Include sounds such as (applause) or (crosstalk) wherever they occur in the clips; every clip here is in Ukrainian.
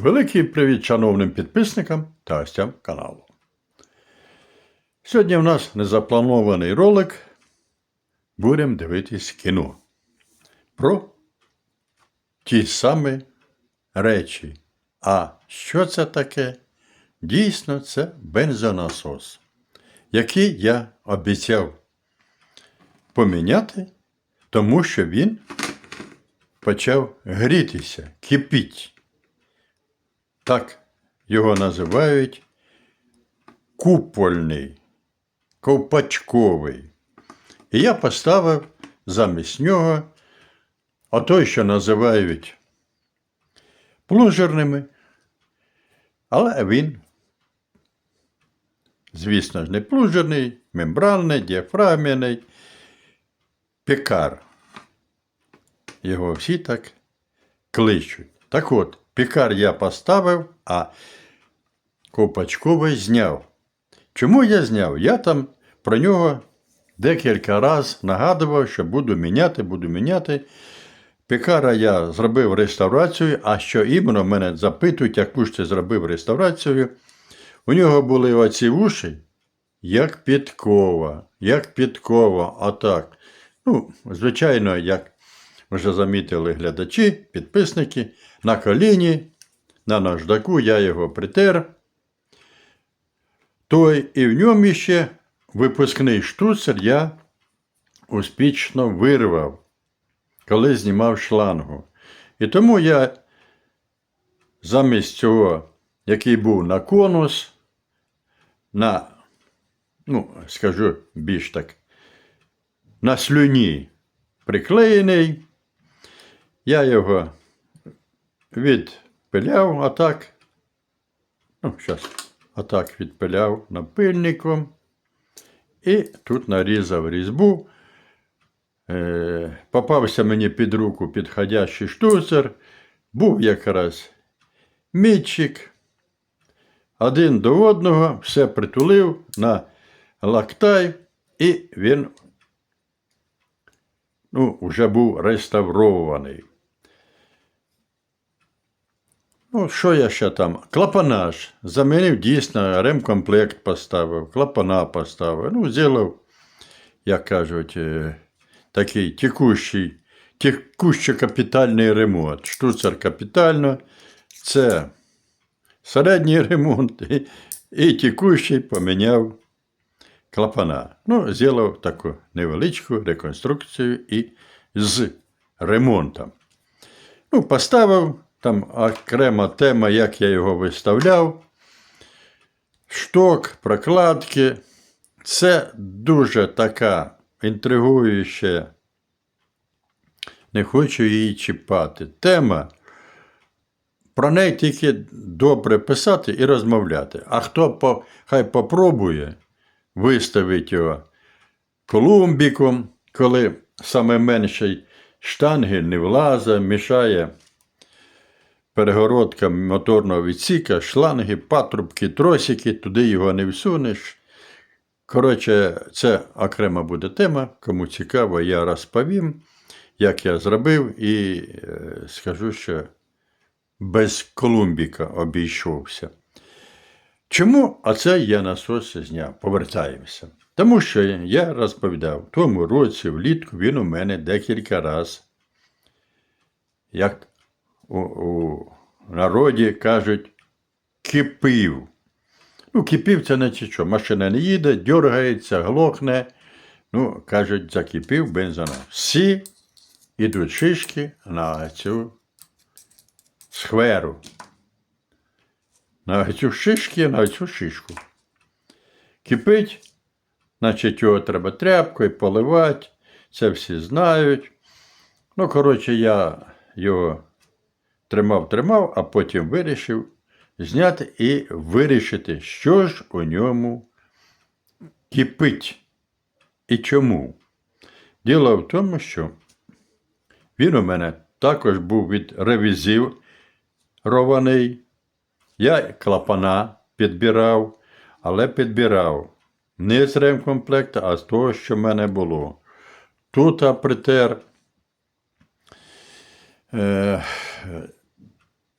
Великий привіт шановним підписникам та гостям каналу. Сьогодні в нас незапланований ролик. Будемо дивитись кіно про ті самі речі. А що це таке? Дійсно, це бензонасос, який я обіцяв поміняти, тому що він почав грітися, кипіть. Так його називають купольний, ковпачковий. І я поставив замість нього отой, що називають плунжерними, але він, звісно ж, не плунжерний, мембранний, діафрагмяний, пекар. Його всі так кличуть. Так от, пікар я поставив, а ковпачковий зняв. Чому я зняв? Я там про нього декілька разів нагадував, що буду міняти, буду міняти. Пікара я зробив реставрацію, а що іменно мене запитують, яку ж ти зробив реставрацію. У нього були оці вуші, як підкова, як підкова, отак. Ну, звичайно, як вже замітили глядачі, підписники, на коліні, на наждаку я його притер. Той і в ньому ще випускний штуцер я успішно вирвав, коли знімав шлангу. І тому я замість цього, який був на конус, на, ну, скажу більш так, на слюні приклеєний, я його відпиляв отак. Ну, зараз отак відпиляв напильником. І тут нарізав різьбу. Е, попався мені під руку підходящий штуцер. Був якраз мітчик. Один до одного все притулив на лактай, і він ну, вже був реставрований. Ну, що я ще там? Клапанаж. Замінив дійсно, ремкомплект поставив, клапана поставив. Ну, зробив, як кажуть, е, такий текущий, текущий капітальний ремонт. Штуцер капітально. Це середній ремонт і, і текущий поміняв клапана. Ну, зробив таку невеличку реконструкцію і з ремонтом. Ну, поставив. Там окрема тема, як я його виставляв. Шток, прокладки. Це дуже така інтригуюча. Не хочу її чіпати. Тема. Про неї тільки добре писати і розмовляти. А хто по, хай попробує виставити його колумбіком, коли саме менший штангель не влазить, мішає перегородка моторного відсіка, шланги, патрубки, тросики, туди його не всунеш. Коротше, це окрема буде тема. Кому цікаво, я розповім, як я зробив, і е, скажу, що без Колумбіка обійшовся. Чому оце я насос зняв? Повертаємося. Тому що я розповідав, в тому році влітку він у мене декілька разів, як у, народі кажуть, кипів. Ну, кипів це не що. Машина не їде, дергається, глохне. Ну, кажуть, закипів бензина. Всі йдуть шишки на цю схверу. На цю шишки, на цю шишку. Кипить, значить, його треба тряпкою поливати. Це всі знають. Ну, коротше, я його тримав, тримав, а потім вирішив зняти і вирішити, що ж у ньому кипить і чому. Діло в тому, що він у мене також був від ревізірований. Я клапана підбирав, але підбирав не з ремкомплекта, а з того, що в мене було. Тут притер. Е,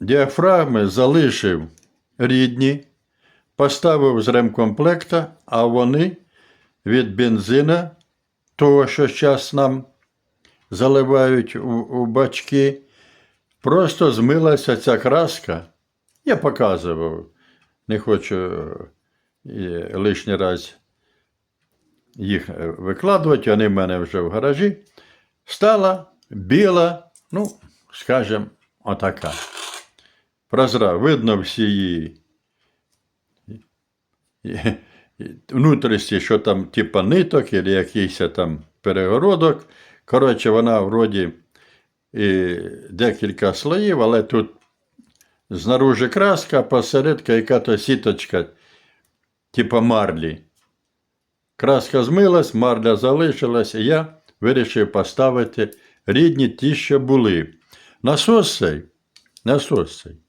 діафрагми залишив рідні, поставив з ремкомплекта, а вони від бензина, того, що зараз нам заливають у, бачки, просто змилася ця краска. Я показував, не хочу е, лишній раз їх викладувати, вони в мене вже в гаражі. Стала біла, ну, скажімо, отака. Прозра, видно всі її внутрішні, що там, типа ниток, або якийсь там перегородок. Коротше, вона вроді і декілька слоїв, але тут знаружи краска, посередка яка-то сіточка, типа марлі. Краска змилась, марля залишилась, і я вирішив поставити рідні ті, що були. Насос цей, насос цей.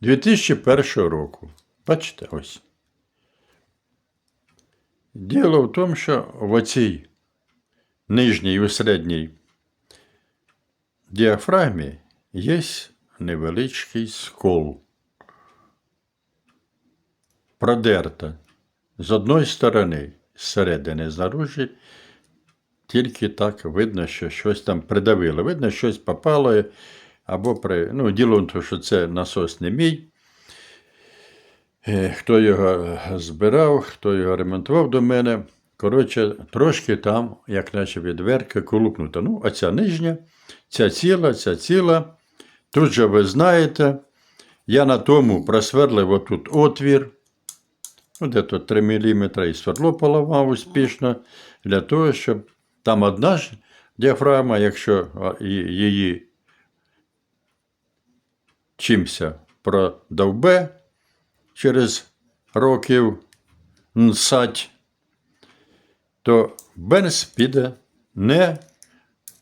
2001 року. Бачите, ось. Діло в тому, що в оцій нижній і середній діафрагмі є невеличкий скол. Продерта з одної сторони, зсередини, знаружі, тільки так видно, що щось там придавило. Видно, щось попало, або при. Ну, діло в що це насос не мій. Е, Хто його збирав, хто його ремонтував до мене. Коротше, трошки там, як наче відверка, колупнута. Ну, а ця нижня, ця ціла, ця ціла. Тут же ви знаєте, я на тому просверлив отут отвір. Ну, де то 3 мм і сверло поламав успішно, для того, щоб там одна ж діафрагма, якщо її чимся продовбе через років нсать, то бенз піде не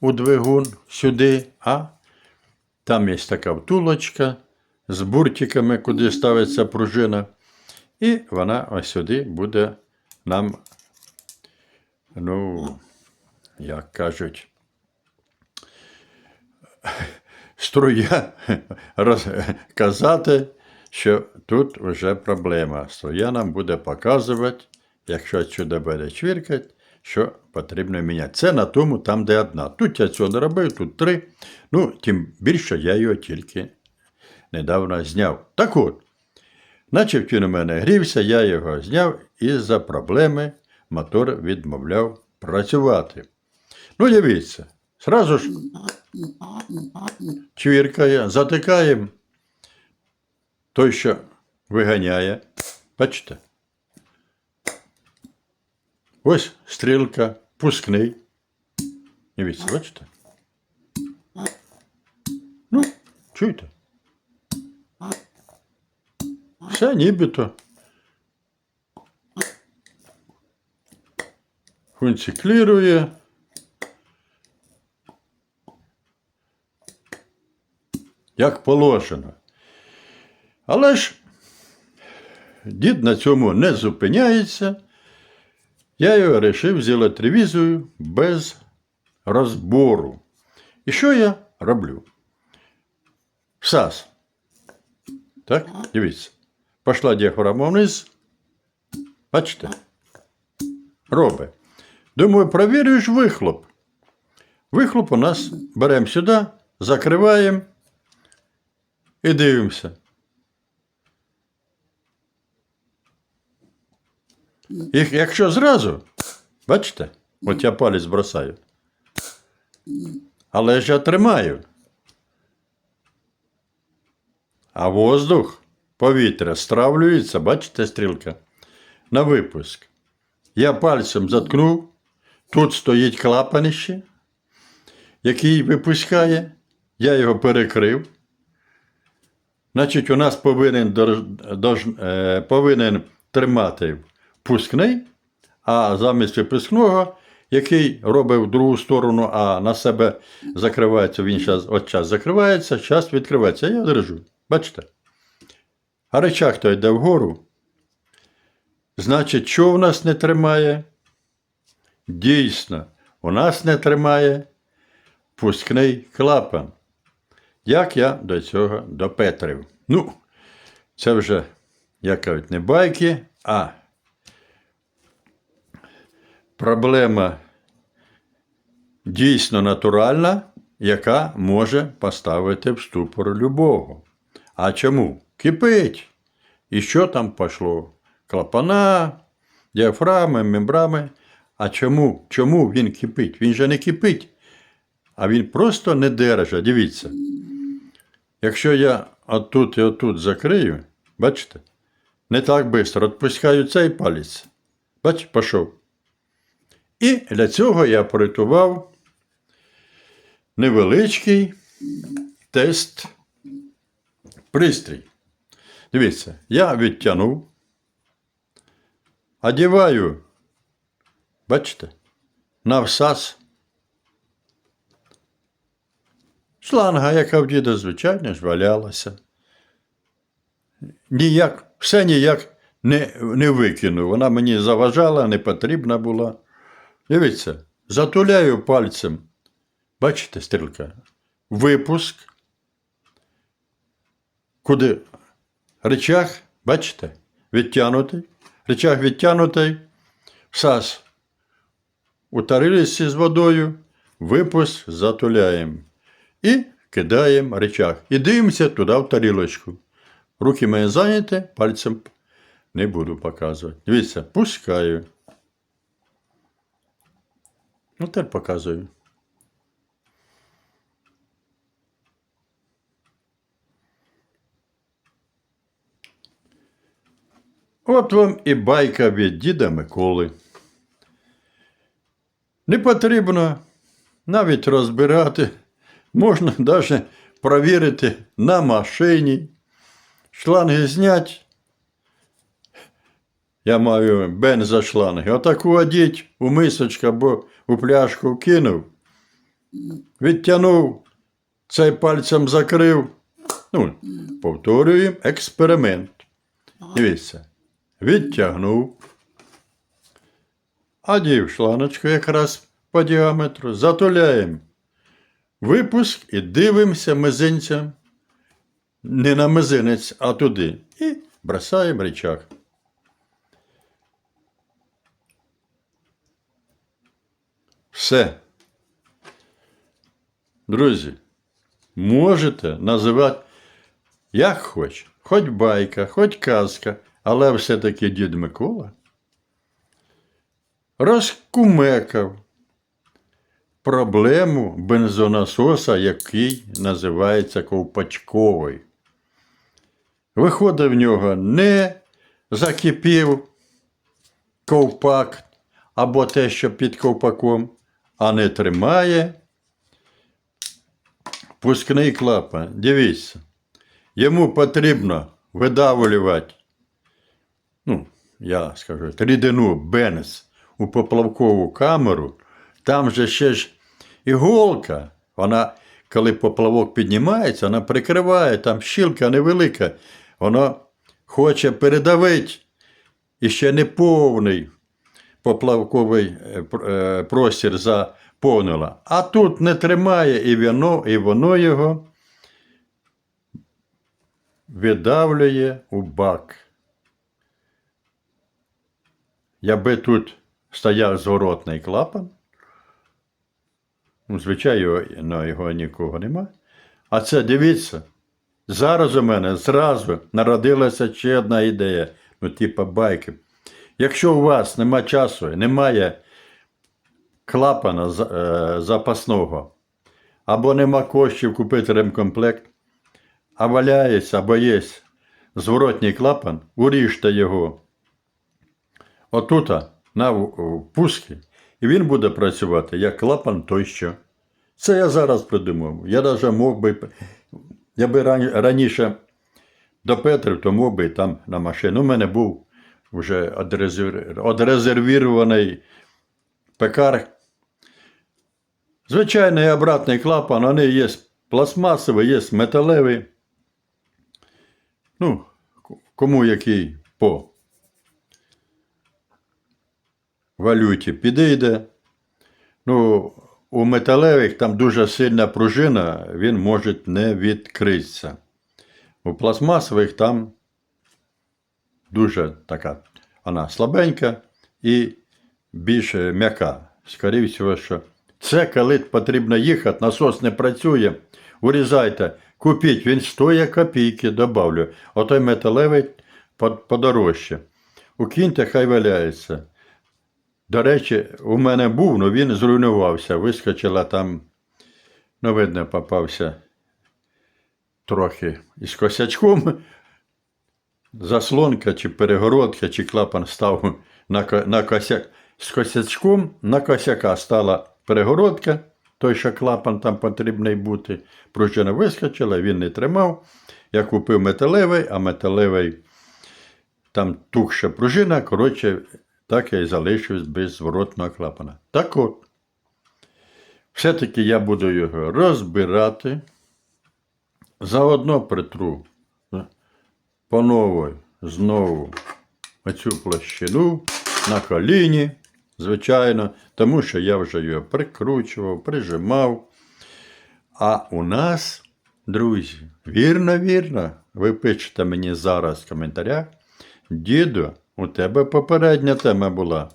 у двигун сюди, а там є така втулочка з буртиками, куди ставиться пружина. І вона ось сюди буде нам, ну, як кажуть, струя (laughs) розказати, що тут вже проблема. Струя нам буде показувати, якщо сюди буде чвіркати, що потрібно міняти. Це на тому, там, де одна. Тут я цього не робив, тут три. Ну, тим більше я його тільки недавно зняв. Так от, Наче він у мене грівся, я його зняв і за проблеми мотор відмовляв працювати. Ну, дивіться, зразу ж чвіркає, затикаємо той, що виганяє. Бачите? Ось стрілка, пускний. Дивіться, бачите? Ну, чуєте? Все нібито. Функціклірує. Як положено. Але ж дід на цьому не зупиняється. Я його вирішив зробити ревізію без розбору. І що я роблю? САС. Так, дивіться. Пішла діафрагма вниз. Бачите? Робить. Думаю, провірю ж вихлоп. Вихлоп у нас беремо сюди, закриваємо і дивимося. Якщо зразу, бачите, от я палець бросаю. Але ж я тримаю. А воздух, повітря стравлюється, бачите, стрілка, на випуск. Я пальцем заткнув, тут стоїть клапанище, який випускає, я його перекрив. Значить, у нас повинен, дож- е, повинен тримати впускний, а замість випускного, який робить в другу сторону, а на себе закривається, він зараз от час закривається, час відкривається. Я держу. Бачите? А речах то йде вгору. Значить, що в нас не тримає? Дійсно, у нас не тримає пускний клапан. Як я до цього допетрив? Ну, це вже, як кажуть, не байки, а проблема дійсно натуральна, яка може поставити в ступор любого. А чому? Кипить. І що там пішло? Клапана, діафрами, мембрами. А чому? Чому він кипить? Він же не кипить, а він просто не держить. Дивіться. Якщо я отут і отут закрию, бачите, не так швидко відпускаю цей палець. Бач, пішов. І для цього я приготував невеличкий тест пристрій. Дивіться, я відтягнув, одіваю, бачите, на всас. Шланга, яка в діда, звичайно ж, валялася. Ніяк, все ніяк не, не викинув. Вона мені заважала, не потрібна була. Дивіться, затуляю пальцем. Бачите, стрілка? Випуск. Куди? Речах, бачите? Відтягнутий. Речах відтягнутий. Всас. Утарилися з водою. Випуск затуляємо. І кидаємо речах. І дивимося туди в тарілочку. Руки мої зайняті, пальцем не буду показувати. Дивіться, пускаю. Ну, тепер показую. От вам і байка від діда Миколи. Не потрібно навіть розбирати, можна навіть провірити на машині. Шланги знять. Я маю бензошланги. Отаку одіть у мисочку або у пляшку кинув, відтягнув, цей пальцем закрив. Ну, повторюємо експеримент. Дивіться. Відтягнув. Одів шланочку якраз по діаметру, затуляємо. Випуск і дивимося мизинцем. Не на мизинець, а туди. І бросаємо рычаг. Все. Друзі, можете називати як хоч, хоч байка, хоч казка, але все-таки дід Микола розкумекав проблему бензонасоса, який називається ковпачковий. Виходить, в нього не закипів ковпак або те, що під ковпаком, а не тримає пускний клапан. Дивіться, йому потрібно видавлювати, ну, я скажу, рідину бенз у поплавкову камеру. Там же ще ж іголка, вона, коли поплавок піднімається, вона прикриває, там щілка невелика, воно хоче передавити і ще не повний поплавковий е, е, простір заповнила. А тут не тримає і воно, і воно його видавлює у бак. Якби тут стояв зворотний клапан, ну, звичайно, його нікого нема. А це дивіться, зараз у мене зразу народилася ще одна ідея, ну, типа байки. Якщо у вас нема часу, немає клапана е, запасного, або нема коштів купити ремкомплект, а валяється або є зворотній клапан, уріжте його отута на впуски, і він буде працювати як клапан той що. Це я зараз придумав. Я навіть мог би, я би раніше до Петрів, то мог би там на машину. У мене був вже одрезервірований пекар. Звичайний обратний клапан, вони є пластмасовий, є металевий. Ну, кому який по валюті підійде. Ну, у металевих там дуже сильна пружина, він може не відкритися. У пластмасових там дуже така вона слабенька і більш м'яка. Скоріше що це коли потрібно їхати, насос не працює. Урізайте, купіть, він стоїть копійки, добавлю. Отой металевий по- подорожче. Укиньте, хай валяється. До речі, у мене був, але він зруйнувався. Вискочила там, ну, видно, попався трохи із косячком. Заслонка чи перегородка, чи клапан став на, на косяк. З косячком на косяка стала перегородка, той, що клапан там потрібний бути. Пружина вискочила, він не тримав. Я купив металевий, а металевий там тухша пружина, коротше, так я і залишився без зворотного клапана. Так от, все-таки я буду його розбирати, заодно притру по новій знову оцю площину на коліні, звичайно, тому що я вже його прикручував, прижимав. А у нас, друзі, вірно, вірно, ви пишете мені зараз в коментарях. Діду, у тебе попередня тема була.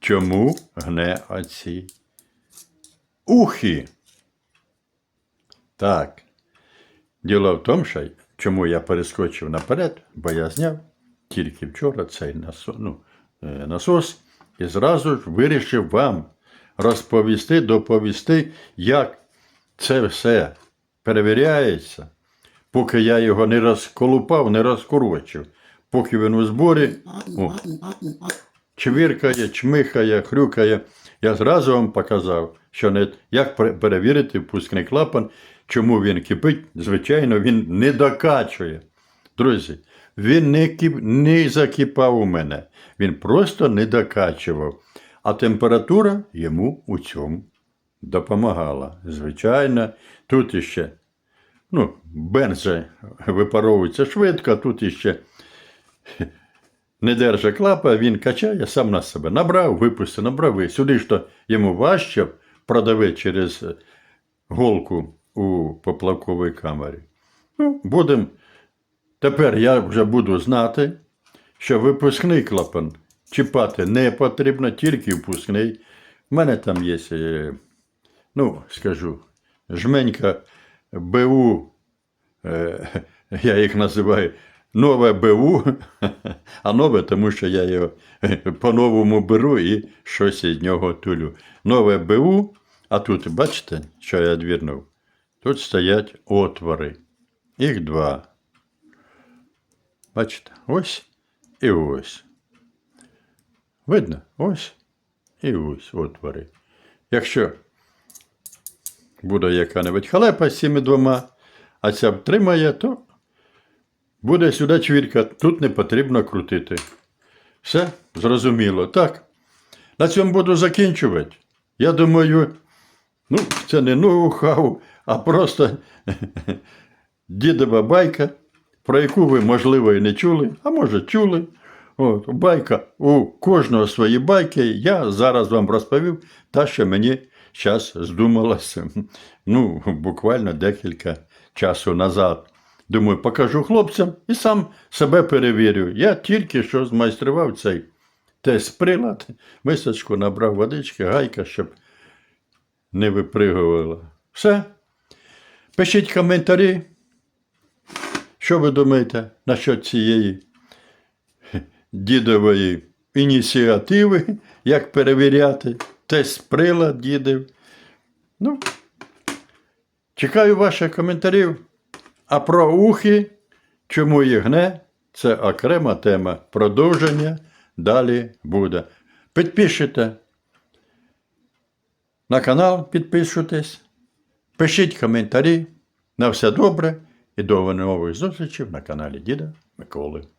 Чому гне оці ухи? Так. Діло в тому, що чому я перескочив наперед, бо я зняв тільки вчора цей насос, ну, е, насос і зразу ж вирішив вам розповісти, доповісти, як це все перевіряється, поки я його не розколупав, не розкорочив, поки він у зборі о, чвіркає, чмихає, хрюкає. Я зразу вам показав, що не, як перевірити впускний клапан, чому він кипить. Звичайно, він не докачує. Друзі, він не, кип, не закипав у мене. Він просто не докачував. А температура йому у цьому допомагала. Звичайно, тут іще ну, бензи випаровується швидко, тут іще не держа клапа, він качає сам на себе. Набрав, випустив, набрав. І сюди то йому важче продавити через е, голку у поплавковій камері. Ну, будемо. Тепер я вже буду знати, що випускний клапан чіпати не потрібно, тільки впускний. У мене там є, е, ну, скажу, жменька БУ, е, (laughs) я їх називаю нове БУ, а нове, тому що я його по-новому беру і щось із нього тулю. Нове БУ, а тут, бачите, що я двірнув? Тут стоять отвори. Їх два. Бачите, ось і ось. Видно? Ось і ось отвори. Якщо буде яка-небудь халепа з цими двома, а ця втримає, то буде сюди чвірка, тут не потрібно крутити. Все зрозуміло. Так. На цьому буду закінчувати. Я думаю, ну, це не ноу-хау, а просто (laughs) дідова байка, про яку ви, можливо, і не чули, а може чули. От, байка у кожного свої байки. Я зараз вам розповів та, що мені зараз здумалося. (laughs) Ну, буквально декілька часу назад. Думаю, покажу хлопцям і сам себе перевірю. Я тільки що змайстрував цей тест прилад, мисочку набрав водички, гайка, щоб не випригувала. Все. Пишіть коментарі. Що ви думаєте насчет цієї дідової ініціативи, як перевіряти тест прилад дідів? Ну, чекаю ваших коментарів. А про ухи, чому їх гне, це окрема тема. Продовження далі буде. Підпишете на канал, підписуйтесь, пишіть коментарі. На все добре і до нових зустрічей на каналі Діда Миколи.